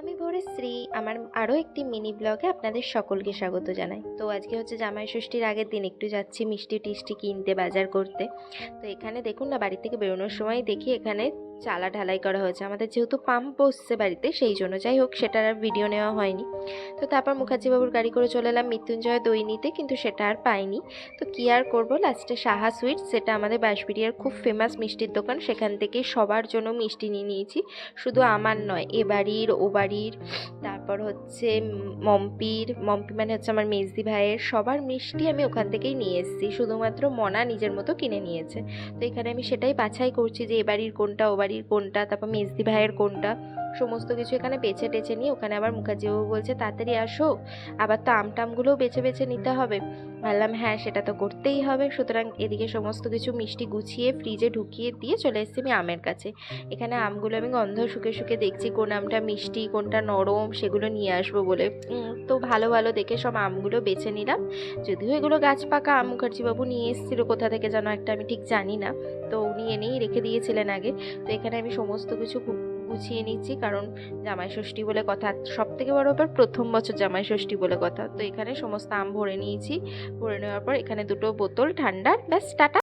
আমি ভোরের শ্রী, আমার আরও একটি মিনি ব্লগে আপনাদের সকলকে স্বাগত জানাই। তো আজকে হচ্ছে জামাই ষষ্ঠীর আগের দিন একটু যাচ্ছি মিষ্টি টিষ্টি কিনতে বাজার করতে। তো এখানে দেখুন না, বাড়ি থেকে বেরোনোর সময় দেখি এখানে চালা ঢালাই করা হয়েছে। আমাদের যেহেতু পাম্প বসছে বাড়িতে, সেই জন্য যাই হোক সেটার আর ভিডিও নেওয়া হয়নি। তো তারপর মুখার্জিবাবুর গাড়ি করে চলে এলাম মৃত্যুঞ্জয় দই নিতে কিন্তু সেটা আর পাইনি। তো কী আর করব? লাস্টে সাহা সুইটস সেটা আমাদের বাঁশবিড়িয়ার খুব ফেমাস মিষ্টির দোকান, সেখান থেকে সবার জন্য মিষ্টি নিয়ে নিয়েছি। শুধু আমার নয়, এ বাড়ির, ও বাড়ির, তারপর হচ্ছে মম্পির, মম্পি মানে হচ্ছে আমার মেজদি ভাইয়ের, সবার মিষ্টি আমি ওখান থেকেই নিয়ে এসেছি। শুধুমাত্র মনা নিজের মতো কিনে নিয়েছে। তো এখানে আমি সেটাই বাছাই করছি যে এ বাড়ির কোনটা, ও বাড়ির কোনটা তারপর মেজদি ভাইয়ের কোনটা সমস্ত কিছু এখানে বেছে টেছে নিয়ে ওখানে আবার মুখার্জিবাবু বলছে, তাড়াতাড়ি আসো। আবার তো আম টামগুলোও বেছে বেছে নিতে হবে। ভাবলাম হ্যাঁ সেটা তো করতেই হবে। সুতরাং এদিকে সমস্ত কিছু মিষ্টি গুছিয়ে ফ্রিজে ঢুকিয়ে দিয়ে চলে এসেছি আমি আমের কাছে। এখানে আমগুলো আমি গন্ধ শুকে শুকে দেখছি, কোন আমটা মিষ্টি, কোনটা নরম, সেগুলো নিয়ে আসব বলে। তো ভালো ভালো দেখে সব আমগুলো বেছে নিলাম। যদিও এগুলো গাছ পাকা, আম মুখার্জিবাবু নিয়ে এসেছিল, কোথা থেকে যেন একটা আমি ঠিক জানি না। তো উনি এনেই রেখে দিয়েছিলেন আগে। তো এখানে আমি সমস্ত কিছু গুছিয়ে নিচ্ছি, কারণ জামাই ষষ্ঠী বলে কথা সব থেকে বড় ব্যাপার, প্রথম বছর জামাই ষষ্ঠী বলে কথা। তো এখানে সমস্ত আম ভরে নিয়েছি, ভরে নেওয়ার পর এখানে দুটো বোতল ঠান্ডা ব্যাস, টাটা।